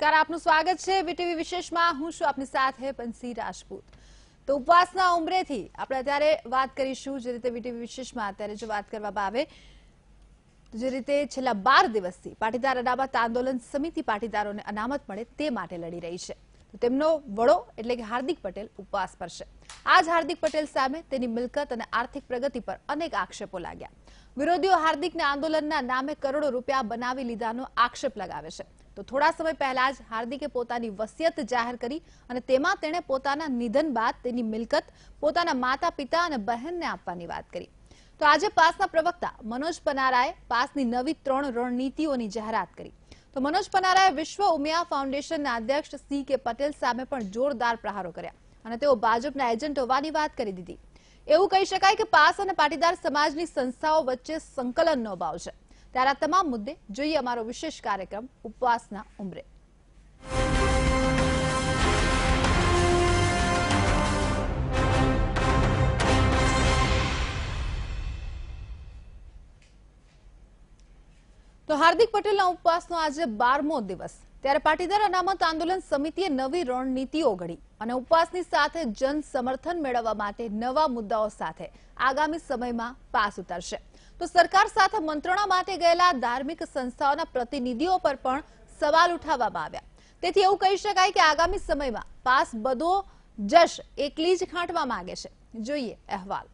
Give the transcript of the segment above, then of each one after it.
નમસ્કાર, આપનું સ્વાગત છે વીટીવી વિશેષમાં. હું છું આપની સાથે પંસી રાજપૂત. તો ઉપવાસના ઉમરેથી આપણે અત્યારે વાત કરીશું જે રીતે વીટીવી વિશેષમાં અત્યારે જો વાત કરવામાં આવે, જે રીતે છેલ્લા બાર દિવસથી પાટીદાર અનામત આંદોલન સમિતિ પાટીદારોને અનામત મળે તે માટે લડી રહી છે. તો તેમનો વડો એટલે કે હાર્દિક પટેલ ઉપવાસ પર છે. આજ હાર્દિક પટેલ સામે તેની મિલકત અને આર્થિક પ્રગતિ પર અનેક આક્ષેપો લાગ્યા. વિરોધીઓ હાર્દિકને આંદોલનના નામે કરોડો રૂપિયા બનાવી લીધાનો આક્ષેપ લગાવે છે. તો થોડા સમય પહેલા જ હાર્દિકે પોતાની વસિયત જાહેર કરી અને તેમાં તેણે પોતાના નિધન બાદ તેની મિલકત પોતાના માતા પિતા અને બહેનને આપવાની વાત કરી. તો આજે પાસના પ્રવક્તા મનોજ પનારાએ પાસની નવી ત્રણ રણનીતિઓની જાહેરાત કરી. તો મનોજ પનારાએ વિશ્વ ઉમિયા ફાઉન્ડેશનના અધ્યક્ષ સી કે પટેલ સામે પણ જોરદાર પ્રહારો કર્યા અને તેઓ ભાજપના એજન્ટ હોવાની વાત કરી દીધી. એવું કહી શકાય કે પાસ અને પાટીદાર સમાજની સંસ્થાઓ વચ્ચે સંકલનનો અભાવ છે. ત્યારે આ તમામ મુદ્દે જોઈએ અમારો વિશેષ કાર્યક્રમ ઉપવાસના ઉમરે. તો હાર્દિક પટેલના ઉપવાસનો આજે બારમો દિવસ. ત્યારે પાટીદાર અનામત આંદોલન સમિતિએ નવી રણનીતિઓ ઘડી અને ઉપવાસની સાથે જન સમર્થન મેળવવા માટે નવા મુદ્દાઓ સાથે આગામી સમયમાં પાસ ઉતરશે. તો સરકાર સાથે મંત્રણા માટે ગયેલા ધાર્મિક સંસ્થાઓના પ્રતિનિધિઓ પર પણ સવાલ ઉઠાવવામાં આવ્યા. તેથી એવું કહી શકાય કે આગામી સમયમાં પાસ બધો જશ એકલી જ ખાંટવા માંગે છે. જોઈએ અહેવાલ.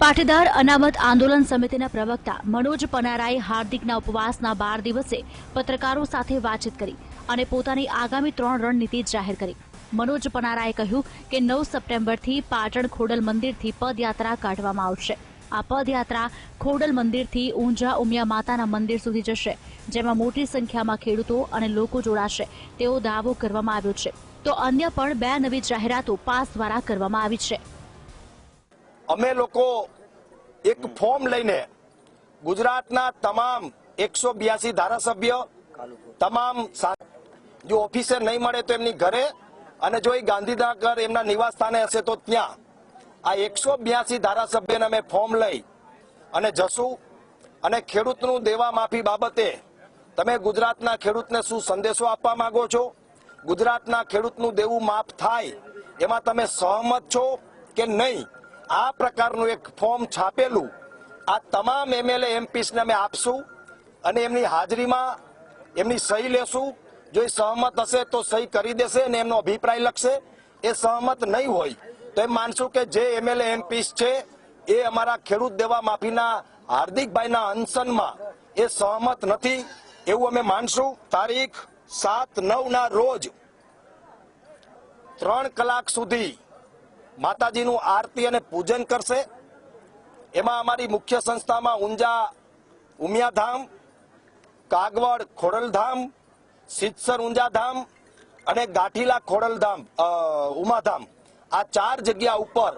પાટીદાર અનામત આંદોલન સમિતિના પ્રવક્તા મનોજ પનારાએ હાર્દિકના ઉપવાસના બાર દિવસે પત્રકારો સાથે વાતચીત કરી અને પોતાની આગામી ત્રણ રણનીતિ જાહેર કરી. મનોજ પનારાએ કહ્યું કે નવ સપ્ટેમ્બરથી પાટણ ખોડલ મંદિરથી પદયાત્રા કાઢવામાં આવશે. આ પદયાત્રા ખોડલ મંદિરથી ઊંઝા ઉમિયા માતાના મંદિર સુધી જશે, જેમાં મોટી સંખ્યામાં ખેડૂતો અને લોકો જોડાશે. તેવો દાવો કરવામાં આવ્યો છે. તો અન્ય પણ બે નવી જાહેરાતો પાસ દ્વારા કરવામાં આવી છે. અમે લોકો એક ફોર્મ લઈને ગુજરાતના તમામ એકસો બ્યાસી ધારાસભ્ય, તમામ જો ઓફિસે નહીં મળે તો એમની ઘરે અને જો એ ગાંધીનગર એમના નિવાસ સ્થાને હશે તો ત્યાં આ એકસો બ્યાસી ધારાસભ્યને અમે ફોર્મ લઈ અને જશું અને ખેડૂતનું દેવા માફી બાબતે તમે ગુજરાતના ખેડૂતને શું સંદેશો આપવા માંગો છો? ગુજરાતના ખેડૂતનું દેવું માફ થાય એમાં તમે સહમત છો કે નહીં? આ પ્રકારનું એક ફોર્મ છાપેલું આ તમામ એમએલએ એમપીસને અમે આપશું અને એમની હાજરીમાં એમની સહી લેશું જો એ સહમત હશે તો સહી કરી દેશે અને એમનો અભિપ્રાય લખશે. એ સહમત નહીં હોય તો એમ માનશું કે જે એમએલએ એમપી છે, એ અમારા ખેડૂત દેવા માફીના હાર્દિકભાઈના અનશનમાં એ સહમત નથી એવું અમે માનશું. તારીખ સાત નવ ના રોજ ત્રણ કલાક સુધી માતાજીનું આરતી અને પૂજન કરશે. એમાં અમારી મુખ્ય સંસ્થામાં ઊંઝા ઉમિયાધામ, કાગવડ, ખોડલધામ સિદ્ધસર ઊંઝાધામ અને ગાંઠીલા ખોડલધામ ઉમાધામ. આ ચાર જગ્યા ઉપર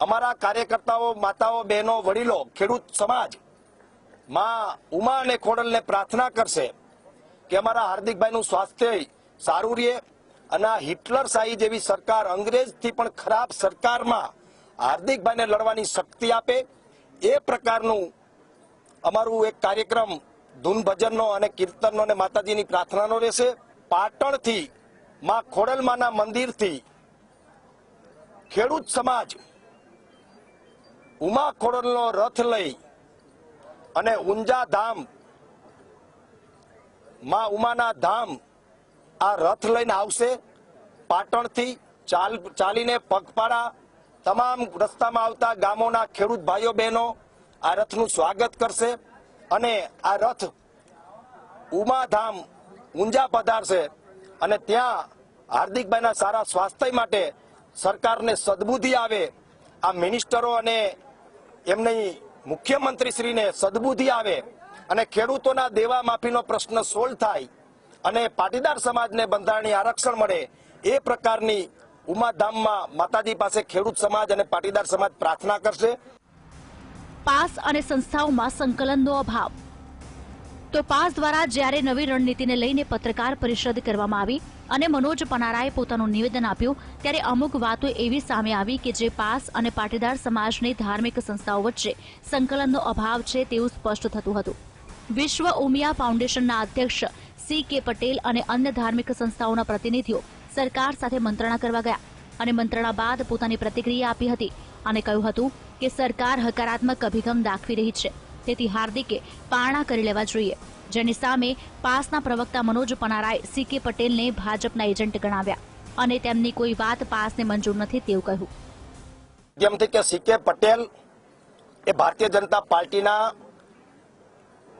અમારા કાર્યકર્તાઓ, માતાઓ, બહેનો, વડીલો, ખેડૂત સમાજ, માં ઉમા અને ખોડલને પ્રાર્થના કરશે કે અમારા હાર્દિકભાઈનું સ્વાસ્થ્ય સારું રહે અને આ હિટલર શાહી જેવી સરકાર અંગ્રેજથી પણ ખરાબ સરકારમાં હાર્દિકભાઈને લડવાની શક્તિ આપે. એ પ્રકારનું અમારું એક કાર્યક્રમ ધૂન ભજનનો અને કીર્તનનો અને માતાજીની પ્રાર્થનાનો રહેશે. પાટણથી માં ખોડલમાના મંદિરથી ખેડૂત સમાજ ઉમા ખોડલનો રથ લઈ અને ઊંઝા ધામ, માં ઉમાના ધામ આ રથ લઈને આવશે. પાટણથી ચાલ, ચાલીને પગપાળા તમામ રસ્તામાં આવતા ગામોના ખેડૂત ભાઈઓ બહેનો આ રથનું સ્વાગત કરશે. અને આ રથ ઉમાધામ ઊંઝા પધારશે અને ત્યાં હાર્દિકભાઈના સારા સ્વાસ્થ્ય માટે સરકારને સદબુદ્ધિ આવે. આ મિનિસ્ટરો અને એમની મુખ્યમંત્રીશ્રીને સદબુદ્ધિ આવે અને ખેડૂતોના દેવા માફીનો પ્રશ્ન સોલ્વ થાય અને પાટીદાર સમાજને બંધારણીય આરક્ષણ મળે એ પ્રકારની ઉમાધામમાં માતાજી પાસે ખેડૂત સમાજ અને પાટીદાર સમાજ પ્રાર્થના કરશે. પાસ અને સંસ્થાઓમાં સંકલનનો અભાવ. તો પાસ દ્વારા જ્યારે નવી રણનીતિને લઈને પત્રકાર પરિષદ કરવામાં આવી અને મનોજ પનારાએ પોતાનું નિવેદન આપ્યું, ત્યારે અમુક વાતો એવી સામે આવી કે જે પાસ અને પાટીદાર સમાજની ધાર્મિક સંસ્થાઓ વચ્ચે સંકલનનો અભાવ છે તેવું સ્પષ્ટ થતું હતું. વિશ્વ ઉમિયા ફાઉન્ડેશનના અધ્યક્ષ સી કે પટેલ અને અન્ય ધાર્મિક સંસ્થાઓના પ્રતિનિધિઓ સરકાર સાથે મંત્રણા કરવા ગયા અને મંત્રણા બાદ પોતાની પ્રતિક્રિયા આપી હતી અને કહ્યું હતું કે સરકાર હકારાત્મક અભિગમ દાખવી રહી છે. તેથી હાર્દિકે પારણા કરી લેવા જોઈએ. જેની સામે પાસના પ્રવક્તા મનોજ પનારાએ સી કે પટેલને ભાજપના એજન્ટ ગણાવ્યા અને તેમની કોઈ વાત પાસને મંજૂર નથી તેવું કહ્યું. માધ્યમથી કે સી કે પટેલ એ ભારતીય જનતા પાર્ટીના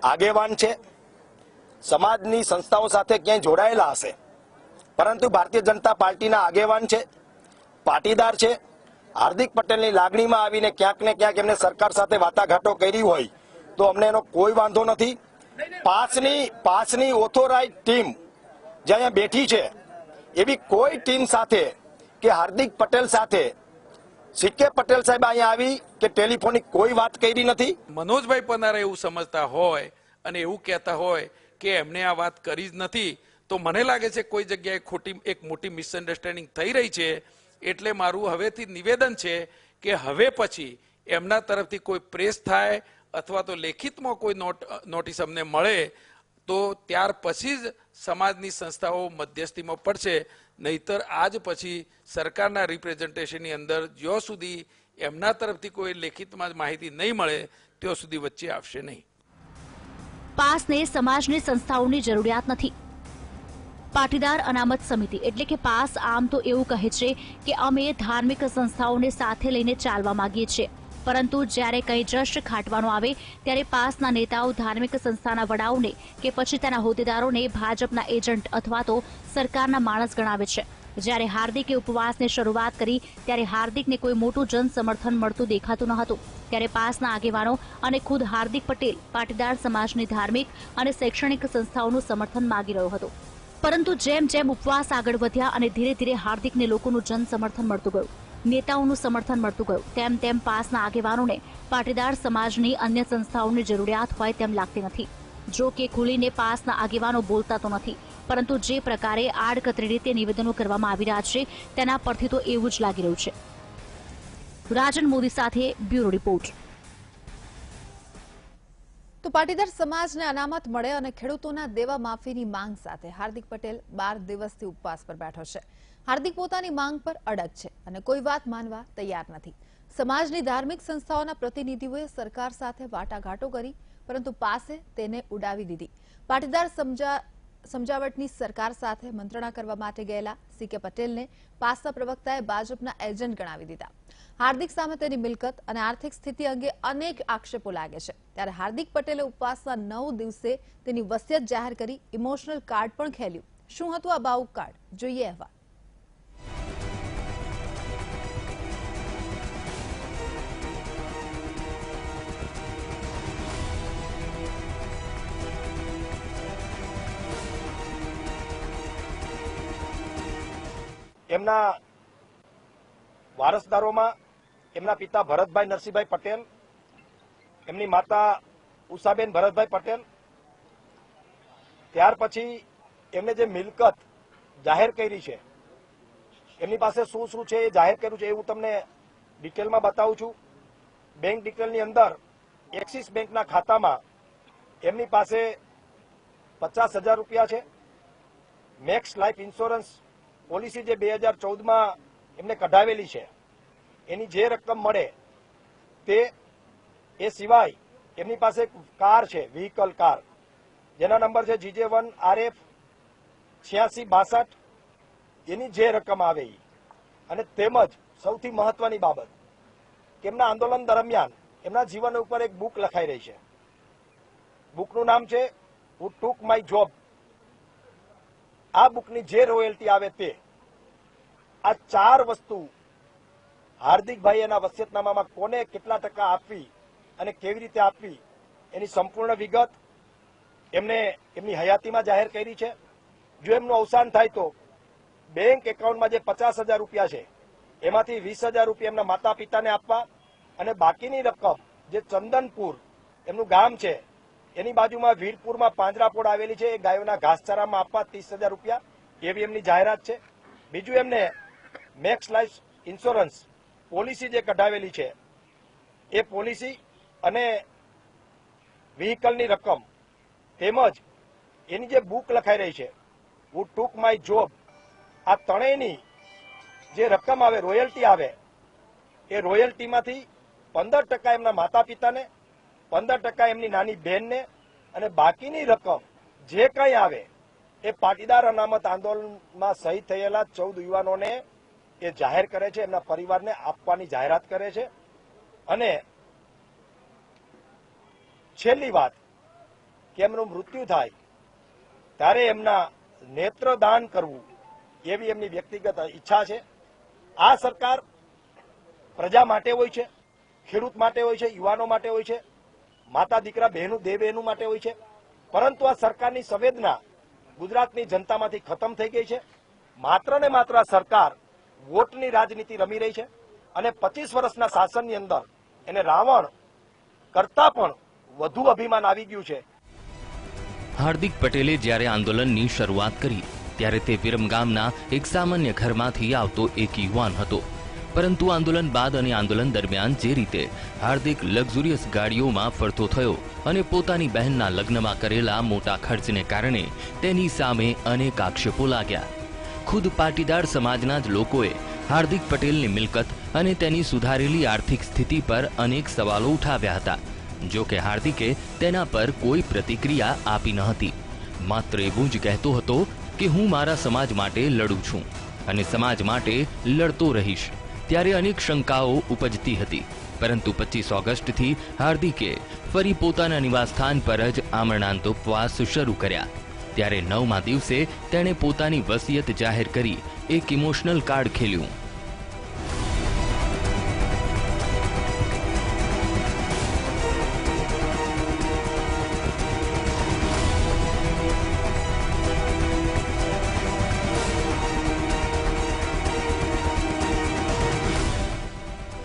આગેવાન છે. સમાજની સંસ્થાઓ સાથે ક્યાંય જોડાયેલા હશે. પરંતુ ભારતીય જનતા પાર્ટીના આગેવાન છે, પાટીદાર છે હાર્દિક પટેલની લાગણીમાં આવીને ક્યાંક ને ક્યાંક એમને સરકાર સાથે વાટાઘાટો કરી હોય તો અમને એનો કોઈ વાંધો નથી. પાસની પાસની ઓથોરાઇઝ ટીમ જે અહીંયા બેઠી છે, એવી કોઈ ટીમ સાથે કે હાર્દિક પટેલ સાથે સિક્કે પટેલ સાહેબ અહીંયા આવી કે ટેલિફોનિક કોઈ વાત કરી નથી? મનોજભાઈ પનારે એવું સમજતા હોય અને એવું કહેતા હોય કે એમને આ વાત કરી જ નથી, તો મને લાગે છે કોઈ જગ્યાએ ખોટી, એક મોટી મિસઅન્ડરસ્ટેન્ડિંગ થઈ રહી છે એટલે મારું હવેથી નિવેદન છે કે હવે પછી એમના તરફથી કોઈ પ્રેસ થાય અથવા તો લેખિતમાં કોઈ નોટ, નોટિસ અમને મળે, તો ત્યાર પછી જ સમાજની સંસ્થાઓ મધ્યસ્થીમાં પડશે. નહીતર આજ પછી સરકારના રિપ્રેઝન્ટેશનની અંદર જ્યાં સુધી એમના તરફથી કોઈ લેખિતમાં માહિતી નહીં મળે, ત્યાં સુધી વચ્ચે આવશે નહીં. પાસને સમાજની સંસ્થાઓની જરૂરિયાત નથી. પાટીદાર અનામત સમિતિ એટલે કે પાસ આમ તો એવું કહે છે કે અમે ધાર્મિક સંસ્થાઓને સાથે લઈને ચાલવા માંગીએ છીએ. પરંતુ જ્યારે કંઈ જશ ખાટવાનો આવે, ત્યારે પાસના નેતાઓ ધાર્મિક સંસ્થાના વડાઓને કે પછી તેના હોદ્દેદારોને ભાજપના એજન્ટ અથવા તો સરકારના માણસ ગણાવે છે. જ્યારે હાર્દિકે ઉપવાસની શરૂઆત કરી, ત્યારે હાર્દિકને કોઈ મોટું જન સમર્થન મળતું દેખાતું ન હતું. ત્યારે પાસના આગેવાનો અને ખુદ હાર્દિક પટેલ પાટીદાર સમાજની ધાર્મિક અને શૈક્ષણિક સંસ્થાઓનું સમર્થન માગી રહ્યો હતો. પરંતુ જેમ જેમ ઉપવાસ આગળ વધ્યા અને ધીરે ધીરે હાર્દિકને લોકોનું જન સમર્થન મળતું ગયું, નેતાઓનું સમર્થન મળતું ગયું, તેમ તેમ પાસના આગેવાનોને પાટીદાર સમાજની અન્ય સંસ્થાઓની જરૂરિયાત હોય તેમ લાગતી નથી. જો કે ખુલીને પાસના આગેવાનો બોલતા તો નથી, પરંતુ જે પ્રકારે આડકતરી રીતે નિવેદનો કરવામાં આવી રહ્યા છે, તેના પરથી તો એવું જ લાગી રહ્યું છે. રાજન મોદી સાથે બ્યુરો રિપોર્ટ. પાટીદાર સમાજને અનામત મળે અને ખેડૂતોના દેવા માફીની માંગ સાથે હાર્દિક પટેલ બાર દિવસથી ઉપવાસ પર બેઠો છે. હાર્દિક પોતાની માંગ પર અડગ છે અને કોઈ વાત માનવા તૈયાર નથી. સમાજની ધાર્મિક સંસ્થાઓના પ્રતિનિધિઓએ સરકાર સાથે વાટાઘાટો કરી, પરંતુ પાસે તેને ઉડાવી દીધી. પાટીદાર સમજા સમજાવટની સરકાર સાથે મંત્રણા કરવા માટે ગયેલા સી કે પટેલને પાસના પ્રવક્તાએ ભાજપના એજન્ટ ગણાવી દીધા. હાર્દિક સામે તેની મિલકત અને આર્થિક સ્થિતિ અંગે અનેક આક્ષેપો લાગે છે. ત્યારે હાર્દિક પટેલે ઉપવાસના નવ દિવસે તેની વસિયત જાહેર કરી ઇમોશનલ કાર્ડ પણ ખેલ્યું. શું હતું આ ભાવુક કાર્ડ? જોઈએ અહેવાલ. એમના વારસદારોમાં એમના પિતા ભરતભાઈ નરસિંહભાઈ પટેલ, એમની માતા ઉષાબેન ભરતભાઈ પટેલ. ત્યાર પછી એમને જે મિલકત જાહેર કરી છે, એમની પાસે શું શું છે એ જાહેર કર્યું છે એ હું તમને ડિટેલમાં બતાવું છું. બેંક ડિટેલની અંદર એક્સિસ બેંકના ખાતામાં એમની પાસે પચાસ હજાર રૂપિયા છે. મેક્સ લાઈફ ઇન્સ્યોરન્સ પોલિસી જે બે હજાર ચૌદમાં એમને કઢાવેલી છે, એની જે રકમ મળે તે એ સિવાય એમની પાસે કાર છે વ્હીકલ કાર જેના નંબર છે જીજે વન આરએફ છ્યાસી, બાસઠ. એની જે રકમ આવે અને તેમજ સૌથી મહત્વની બાબત કે એમના આંદોલન દરમિયાન એમના જીવન ઉપર એક બુક લખાઈ રહી છે. બુકનું નામ છે હુ ટુક માય જોબ આ બુકની જે રોયલ્ટી આવે તે. આ ચાર વસ્તુ હાર્દિકભાઈ એના વસિયતનામામાં કોને કેટલા ટકા આપવી અને કેવી રીતે આપવી, એની સંપૂર્ણ વિગત એમને એમની હયાતીમાં જાહેર કરી છે. જો એમનું અવસાન થાય તો બેંક એકાઉન્ટમાં જે પચાસ હજાર રૂપિયા છે, એમાંથી વીસ હજાર રૂપિયા એમના માતા પિતાને આપવા અને બાકીની રકમ જે ચંદનપુર એમનું ગામ છે એની બાજુમાં વીરપુરમાં પાંજરાપોળ આવેલી છે. એ ગાયોના ઘાસચારામાં આપવા ત્રીસ હજાર રૂપિયા. એવી એમની જાહેરાત છે? બીજું એમને મેક્સ લાઈફ ઇન્સ્યોરન્સ પોલિસી જે કઢાવેલી છે, એ પોલિસી અને વ્હીકલની રકમ તેમજ એની જે બુક લખાઈ રહી છે હું ટુક માય જોબ આ ત્રણેયની જે રકમ આવે, રોયલ્ટી આવે, એ રોયલ્ટીમાંથી પંદર ટકા એમના માતા પિતાને પંદર ટકા એમની નાની બહેનને અને બાકીની રકમ જે કંઈ આવે એ પાટીદાર અનામત આંદોલનમાં શહીદ થયેલા ચૌદ યુવાનોને એ જાહેર કરે છે, એમના પરિવારને આપવાની જાહેરાત કરે છે. અને છેલ્લી વાત, કે એમનું મૃત્યુ થાય, ત્યારે એમના નેત્રદાન કરવું એવી એમની વ્યક્તિગત ઈચ્છા છે. આ સરકાર પ્રજા માટે હોય છે, ખેડૂત માટે હોય છે, યુવાનો માટે હોય છે માતા દીકરા બહેનું દે બહેનું માટે હોય છે. પરંતુ આ સરકારની સંવેદના ગુજરાતની જનતામાંથી ખતમ થઈ ગઈ છે. માત્ર ને માત્ર સરકાર વોટની રાજનીતિ રમી રહી છે અને પચીસ વર્ષના શાસનની અંદર એને રાવણ કરતા પણ વધુ અભિમાન આવી ગયું છે. હાર્દિક પટેલે જ્યારે આંદોલનની શરૂઆત કરી, ત્યારે તે વિરમગામના એક સામાન્ય ઘરમાંથી આવતો એક યુવાન હતો. પરંતુ આંદોલન બાદ અને આંદોલન દરમિયાન જે રીતે હાર્દિક લક્ઝુરિયસ ગાડીઓમાં ફરતો થયો અને પોતાની બહેનના લગ્નમાં કરેલા મોટા ખર્ચને કારણે તેની સામે અનેક આક્ષેપો લાગ્યા. ખુદ પાટીદાર સમાજના જ લોકોએ હાર્દિક પટેલની મિલકત અને તેની સુધારેલી આર્થિક સ્થિતિ પર અનેક સવાલો ઉઠાવ્યા હતા, જો કે હાર્દિકે તેના પર કોઈ પ્રતિક્રિયા આપી ન હતી. માત્ર એવું જ કહેતો હતો કે હું મારા સમાજ માટે લડું છું અને સમાજ માટે લડતો રહીશ. ત્યારે અનેક શંકાઓ ઉપજતી હતી. પરંતુ પચીસ ઓગસ્ટથી હાર્દિકે ફરી પોતાના નિવાસસ્થાન પર જ આમરણાંત ઉપવાસ શરૂ કર્યા. ત્યારે નવમા દિવસે તેણે પોતાની વસિયત જાહેર કરી, એક ઇમોશનલ કાર્ડ ખેલ્યું.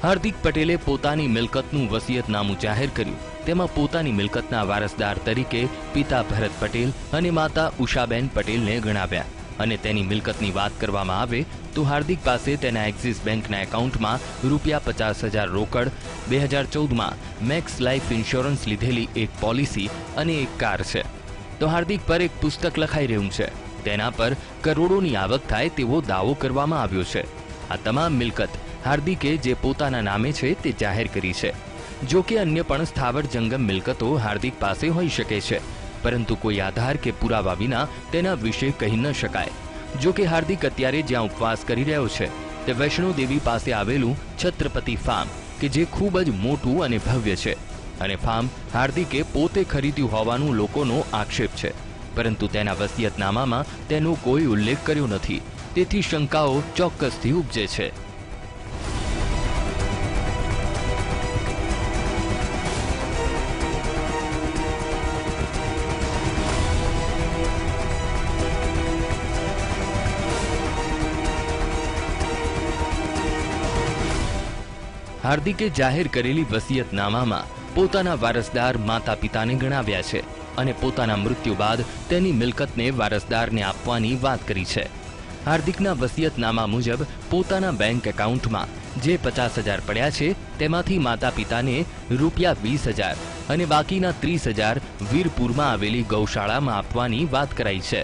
હાર્દિક પટેલે પોતાની મિલકતનું વસિયતનામું જાહેર કર્યું. તેમાં પોતાની મિલકતના વારસદાર તરીકે પિતા ભરત પટેલ અને માતા ઉષાબેન પટેલને ગણાવ્યા. અને તેની મિલકતની વાત કરવામાં આવે, તો હાર્દિક પાસે તેના એક્સિસ બેંકના એકાઉન્ટમાં રૂપિયા પચાસ હજાર રોકડ, બે હજાર ચૌદમાં મેક્સ લાઈફ ઇન્સ્યોરન્સ લીધેલી એક પોલિસી અને એક કાર છે. તો હાર્દિક પર એક પુસ્તક લખાઈ રહ્યું છે. તેના પર કરોડોની આવક થાય તેવો દાવો કરવામાં આવ્યો છે. આ તમામ મિલકત હાર્દિકે જે પોતાના નામે છે તે જાહેર કરી છે. જો કે અન્ય પણ સ્થાવર જંગમ મિલકતો હાર્દિક પાસે હોઈ શકે છે. પરંતુ કોઈ આધાર કે પુરાવા વિના તેના વિશે કહી ન શકાય. જો કે હાર્દિક અત્યારે જ્યાં ઉપવાસ કરી રહ્યો છે, તે વૈષ્ણો દેવી પાસે આવેલું છત્રપતિ ફાર્મ, કે જે ખૂબ જ મોટું અને ભવ્ય છે. અને ફાર્મ હાર્દિકે પોતે ખરીદ્યું હોવાનું લોકોનો આક્ષેપ છે. પરંતુ તેના વસિયતનામામાં તેનો કોઈ ઉલ્લેખ કર્યો નથી. તેથી શંકાઓ ચોક્કસથી ઉપજે છે. હાર્દિકે જાહેર કરેલી વસિયતનામામાં પોતાના વારસદાર માતા પિતાને ગણાવ્યા છે અને પોતાના મૃત્યુ બાદ તેની મિલકતને વારસદારને આપવાની વાત કરી છે. હાર્દિકના વસિયતનામા મુજબ પોતાના બેંક એકાઉન્ટમાં જે પચાસ હજાર પડ્યા છે તેમાંથી માતા પિતાને રૂપિયા વીસ હજાર અને બાકીના ત્રીસ હજાર વીરપુરમાં આવેલી ગૌશાળામાં આપવાની વાત કરાઈ છે.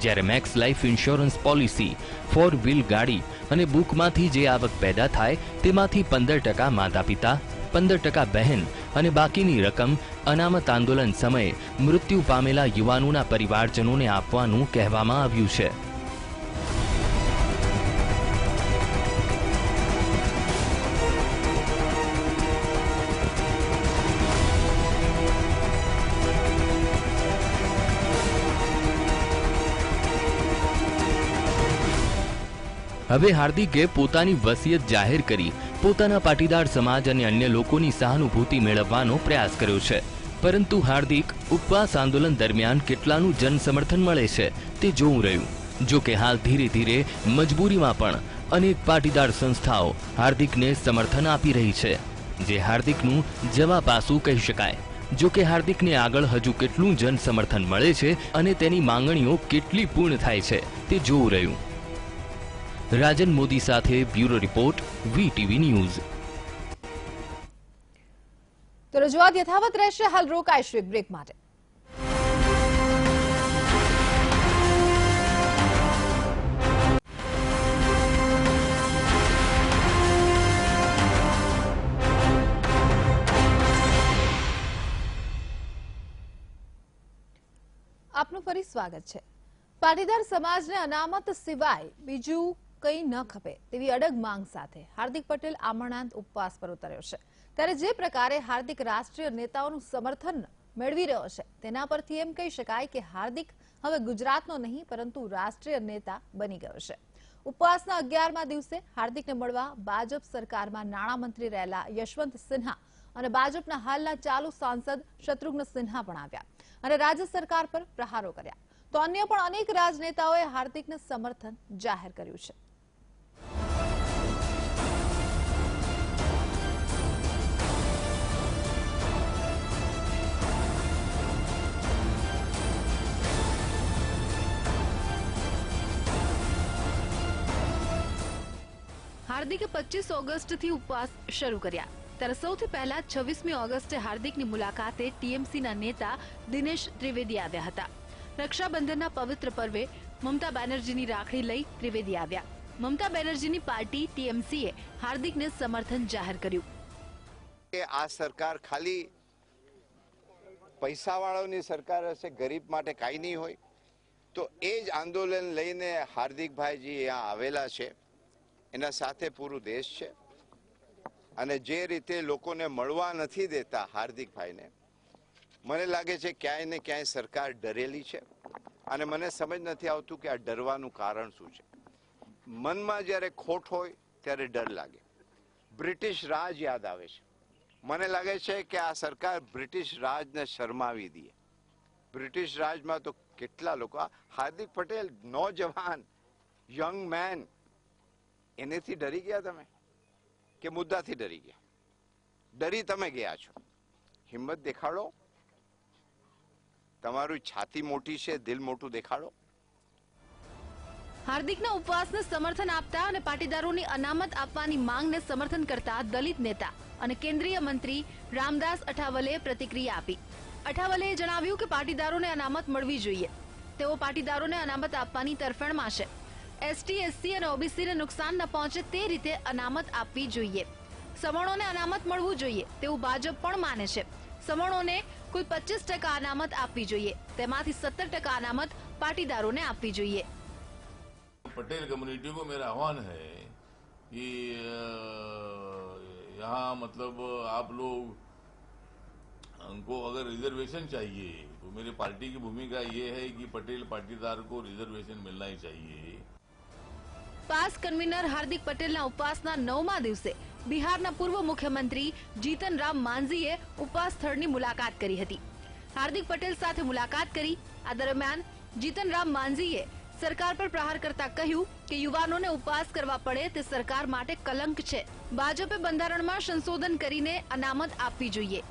જ્યારે Max Life insurance policy, four wheel ગાડી અને બુકમાંથી જે આવક પેદા થાય તેમાંથી પંદર ટકા માતા પિતા પંદર ટકા બહેન અને બાકીની રકમ અનામત આંદોલન સમયે મૃત્યુ પામેલા યુવાનોના પરિવારજનોને આપવાનું કહેવામાં આવ્યું છે. હવે હાર્દિકે પોતાની વસિયત જાહેર કરી, પોતાના પાટીદાર સમાજ અને અન્ય લોકોની સહાનુભૂતિ મેળવવાનો પ્રયાસ કર્યો છે. પરંતુ હાર્દિક ઉપવાસ આંદોલન દરમિયાન કેટલાનું જન સમર્થન મળે છે તે જોવું રહ્યું. જો કે હાલ ધીરે ધીરે મજબૂરીમાં પણ અનેક પાટીદાર સંસ્થાઓ હાર્દિકને સમર્થન આપી રહી છે. જે હાર્દિકનું જવા પાસું કહી શકાય. જો કે હાર્દિકને આગળ હજુ કેટલું જન સમર્થન મળે છે અને તેની માંગણીઓ કેટલી પૂર્ણ થાય છે તે જોવું રહ્યું. રાજન મોદી સાથે બ્યુરો રિપોર્ટ, વીટીવી ન્યૂઝ. તો રજૂઆત યથાવત રહેશે. હાલ રોકાયશ એક બ્રેક માટે. આપનું ફરી સ્વાગત છે. પાટીદાર સમાજને અનામત સિવાય બીજું કંઈ ન ખપે તેવી અડગ માંગ સાથે હાર્દિક પટેલ આમરણાંત ઉપવાસ પર ઉતર્યો છે. ત્યારે જે પ્રકારે હાર્દિક રાષ્ટ્રીય નેતાઓનું સમર્થન મેળવી રહ્યો છે, તેના પરથી એમ કહી શકાય કે હાર્દિક હવે ગુજરાતનો નહીં, પરંતુ રાષ્ટ્રીય નેતા બની ગયો છે. ઉપવાસના અગિયારમા દિવસે હાર્દિકને મળવા ભાજપ સરકારમાં નાણામંત્રી રહેલા યશવંત સિન્હા અને ભાજપના હાલના ચાલુ સાંસદ શત્રુઘ્ન સિન્હા પણ આવ્યા અને રાજ્ય સરકાર પર પ્રહારો કર્યા. તો અન્ય પણ અનેક રાજનેતાઓએ હાર્દિકને સમર્થન જાહેર કર્યું છે. હાર્દિકે પચીસ ઓગસ્ટથી ઉપવાસ શરૂ કર્યા. ત્યારે સૌથી પહેલા છવ્વીસમી ઓગસ્ટે હાર્દિકની મુલાકાતે ટીએમસીના નેતા દિનેશ ત્રિવેદી આવ્યા હતા. રક્ષાબંધનના પવિત્ર પર્વે મમતા બેનર્જીની રાખડી લઈ ત્રિવેદી આવ્યા. મમતા બેનર્જીની પાર્ટી ટીએમસીએ હાર્દિકને સમર્થન જાહેર કર્યું. કે આ સરકાર ખાલી પૈસાવાળાની સરકાર હશે, ગરીબ માટે કાંઈ નહીં હોય. તો એ જ આંદોલન લઈને હાર્દિકભાઈજી અહીંયા આવેલા છે. એના સાથે પૂરું દેશ છે. અને જે રીતે લોકોને મળવા નથી દેતા હાર્દિકભાઈને મને લાગે છે ક્યાંય ને ક્યાંય સરકાર ડરેલી છે. અને મને સમજ નથી આવતું કે આ ડરવાનું કારણ શું છે. મનમાં જ્યારે ખોટ હોય ત્યારે ડર લાગે. બ્રિટિશ રાજ યાદ આવે છે. મને લાગે છે કે આ સરકાર બ્રિટિશ રાજને શરમાવી દે. બ્રિટિશ રાજમાં તો કેટલા લોકો હાર્દિક પટેલ નોજવાન યંગ મેન એનેથી ડરી ગયા તમે? કે મુદ્દાથી ડરી ગયા? ડરી તમે ગયા છો. હિંમત દેખાડો. તમારું છાતી મોટી છે, દિલ મોટું દેખાડો. હાર્દિકના ઉપવાસને સમર્થન આપતા અને પાટીદારોની અનામત આપવાની માંગને સમર્થન કરતા દલિત નેતા અને કેન્દ્રીય મંત્રી રામદાસ અઠાવલેએ પ્રતિક્રિયા આપી. અઠાવલેએ જણાવ્યું કે પાટીદારોને અનામત મળવી જોઈએ. તેઓ પાટીદારોને અનામત આપવાની તરફેણમાં છે એસટી એસસી અને ઓબીસીને નુકસાન ન પહોંચે તે રીતે અનામત આપવી જોઈએ સવર્ણોને અનામત મળવું જોઈએ તેવું ભાજપ પણ માને છે સવર્ણોને કુલ પચીસ ટકા અનામત આપવી જોઈએ તેમાંથી સત્તર ટકા અનામત પાટીદારોને આપવી જોઈએ पटेल कम्युनिटी को मेरा आह्वान है कि अ, यहाँ मतलब आप लोग हमको अगर रिजर्वेशन चाहिए तो मेरी पार्टी की भूमिका ये है कि पटेल पाटीदार को रिजर्वेशन मिलना ही चाहिए પાસ કન્વીનર હાર્દિક પટેલના ઉપવાસના નવમા દિવસે બિહારના પૂર્વ મુખ્યમંત્રી જીતન રામ માંઝીએ ઉપવાસ સ્થળની મુલાકાત કરી હતી. હાર્દિક પટેલ સાથે મુલાકાત કરી, આ દરમિયાન જીતન રામ માંઝીએ સરકાર પર પ્રહાર કરતા કહ્યું કે યુવાનોને ઉપવાસ કરવા પડે તે સરકાર માટે કલંક છે. ભાજપે બંધારણમાં સંશોધન કરીને અનામત આપવી જોઈએ.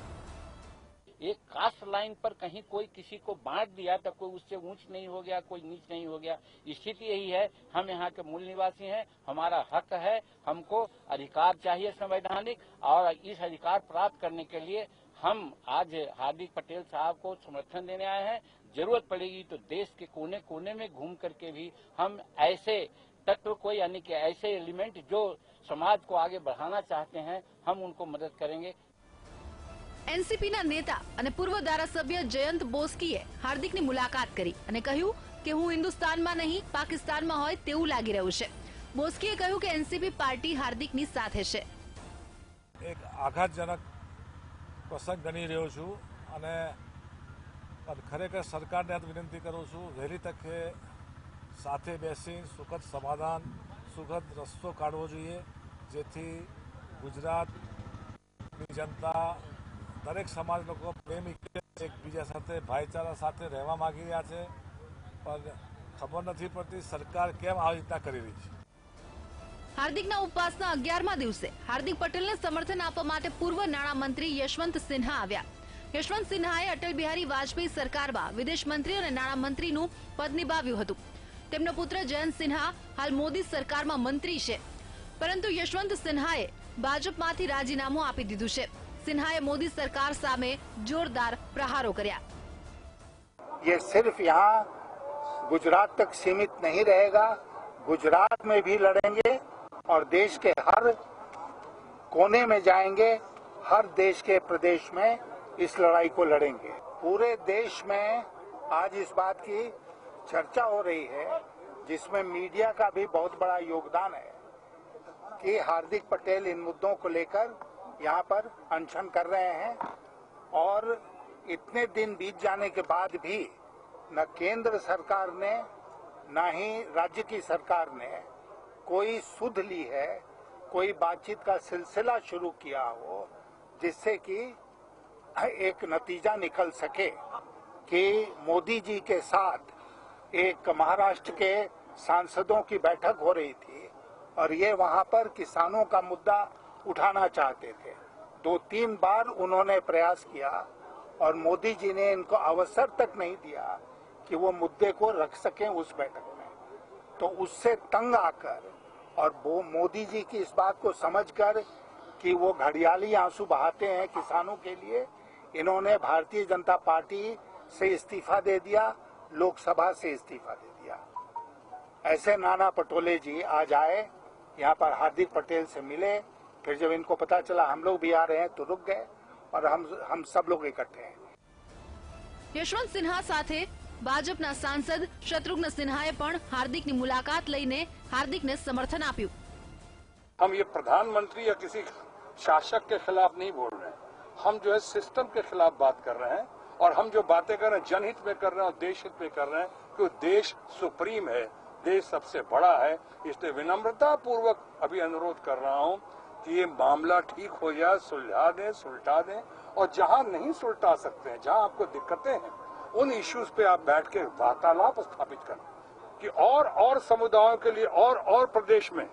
एक कास्ट लाइन पर कहीं कोई किसी को बांट दिया तो कोई उससे ऊंच नहीं हो गया, कोई नीच नहीं हो गया। स्थिति यही है, हम यहाँ के मूल निवासी हैं, हमारा हक है, हमको अधिकार चाहिए संवैधानिक और इस अधिकार प्राप्त करने के लिए हम आज हार्दिक पटेल साहब को समर्थन देने आए हैं। ज़रूरत पड़ेगी तो देश के कोने कोने में घूम करके भी हम ऐसे तत्व को, यानी कि ऐसे एलिमेंट जो समाज को आगे बढ़ाना चाहते हैं, हम उनको मदद करेंगे। એનસીપીના નેતા અને પૂર્વ ધારાસભ્ય જયંત બોસ્કીએ હાર્દિકની મુલાકાત કરી અને કહ્યું કે હું હિન્દુસ્તાનમાં નહીં, પાકિસ્તાનમાં હોય તેવું લાગી રહ્યું છે. બોસ્કીએ કહ્યું કે એનસીપી પાર્ટી હાર્દિકની સાથે છે. એક આઘાતજનક પ્રસંગ ગણી રહ્યો છું અને ખરેખર સરકારને વિનંતી કરું છું, વહેલી તકે સાથે બેસી સુખદ સમાધાન, સુખદ રસ્તો કાઢવો જોઈએ, જેથી ગુજરાતની જનતા દરેક સમાજ લોકો પ્રેમી એકબીજા સાથે, ભાઈચારા સાથે રહેવા માંગી રહ્યા છે. પણ ખબર નથી પડતી સરકાર કેમ આવી રીતના કરી રહી છે. હાર્દિકના ઉપવાસના અગિયારમા દિવસે હાર્દિક પટેલને સમર્થન આપવા માટે પૂર્વ નાણામંત્રી યશવંત સિન્હા આવ્યા. યશવંત સિન્હાએ અટલ બિહારી વાજપેયી સરકારમાં વિદેશ મંત્રી અને નાણામંત્રીનું પદ નિભાવ્યું હતું. તેમનો પુત્ર જયંત સિન્હા હાલ મોદી સરકારમાં મંત્રી છે. પરંતુ યશવંત સિન્હાએ ભાજપમાંથી રાજીનામું આપી દીધું છે. સિન્હાએ મોદી સરકાર સામે જોરદાર પ્રહારો કર્યા ये सिर्फ यहाँ गुजरात तक सीमित नहीं रहेगा गुजरात में भी लड़ेंगे और देश के हर कोने में जाएंगे हर देश के प्रदेश में इस लड़ाई को लड़ेंगे पूरे देश में आज इस बात की चर्चा हो रही है जिसमें मीडिया का भी बहुत बड़ा योगदान है कि हार्दिक पटेल इन मुद्दों को लेकर यहाँ पर अनशन कर रहे हैं और इतने दिन बीत जाने के बाद भी न केंद्र सरकार ने, न ही राज्य की सरकार ने कोई सुध ली है, कोई बातचीत का सिलसिला शुरू किया हो, जिससे कि एक नतीजा निकल सके कि मोदी जी के साथ एक महाराष्ट्र के सांसदों की बैठक हो रही थी और ये वहाँ पर किसानों का मुद्दा उठाना चाहते थे। दो तीन बार उन्होंने प्रयास किया और मोदी जी ने इनको अवसर तक नहीं दिया कि वो मुद्दे को रख सकें उस बैठक में। तो उससे तंग आकर और वो मोदी जी की इस बात को समझकर कि वो घड़ियाली आँसू बहाते हैं किसानों के लिए, इन्होंने भारतीय जनता पार्टी से इस्तीफा दे दिया, लोकसभा से इस्तीफा दे दिया। ऐसे नाना पटोले जी आज आए, यहाँ पर हार्दिक पटेल से मिले फिर जब इनको पता चला हम लोग भी आ रहे हैं तो रुक गए और हम हम सब लोग इकट्ठे हैं યશવંત સિન્હા સાથે ભાજપના સાંસદ શત્રુઘ્ન સિન્હાએ પણ હાર્દિકની મુલાકાત લઈને હાર્દિકને સમર્થન આપ્યું हम ये प्रधानमंत्री या किसी शासक के खिलाफ नहीं बोल रहे हैं हम जो है सिस्टम के खिलाफ बात कर रहे हैं और हम जो बातें कर रहे हैं जनहित में कर रहे हैं और देश हित में कर रहे हैं क्योंकि देश सुप्रीम है देश सबसे बड़ा है इसलिए विनम्रता पूर्वक अभी अनुरोध कर रहा हूं कि ये मामला ठीक हो जाए, सुलझा दें, सुलटा दें, और जहाँ नहीं सुलटा सकते हैं, जहाँ आपको दिक्कतें हैं, उन इश्यूज़ पे आप बैठ के वार्तालाप स्थापित करें कि और और समुदायों के लिए, और और प्रदेश में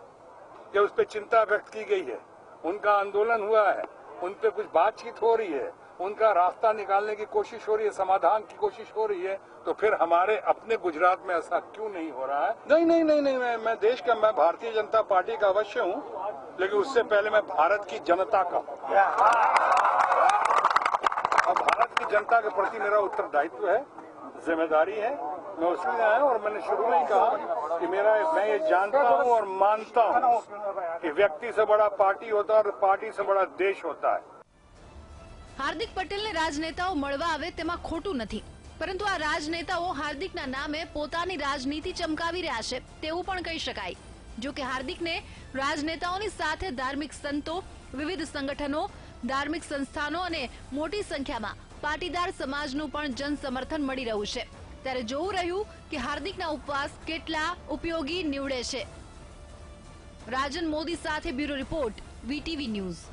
जब उस पर चिंता व्यक्त की गई है, उनका आंदोलन हुआ है, उन पर कुछ बातचीत हो रही है उनका रास्ता निकालने की कोशिश हो रही है समाधान की कोशिश हो रही है तो फिर हमारे अपने गुजरात में ऐसा क्यों नहीं हो रहा है नहीं नहीं नहीं नहीं मैं, मैं देश का मैं भारतीय जनता पार्टी का अवश्य हूँ लेकिन उससे पहले मैं भारत की जनता का। और भारत की जनता के प्रति मेरा उत्तरदायित्व है ज़िम्मेदारी है मैं लिए आया और मैंने शुरू में ही कहा कि मेरा मैं ये जानता हूँ और मानता हूँ कि व्यक्ति से बड़ा पार्टी होता है और पार्टी से बड़ा देश होता है હાર્દિક પટેલને રાજનેતાઓ મળવા આવે તેમાં ખોટું નથી. પરંતુ આ રાજનેતાઓ હાર્દિકના નામે પોતાની રાજનીતિ ચમકાવી રહ્યા છે, તેવું પણ કહી શકાય. જો કે હાર્દિકને રાજનેતાઓની સાથે ધાર્મિક સંતો, વિવિધ સંગઠનો, ધાર્મિક સંસ્થાનો અને મોટી સંખ્યામાં પાટીદાર સમાજનું પણ જન સમર્થન મળી રહ્યું છે. ત્યારે જોવું રહ્યું કે હાર્દિકના ઉપવાસ કેટલા ઉપયોગી નીવડે છે. રાજન મોદી સાથે બ્યુરો રિપોર્ટ, વીટીવી ન્યૂઝ.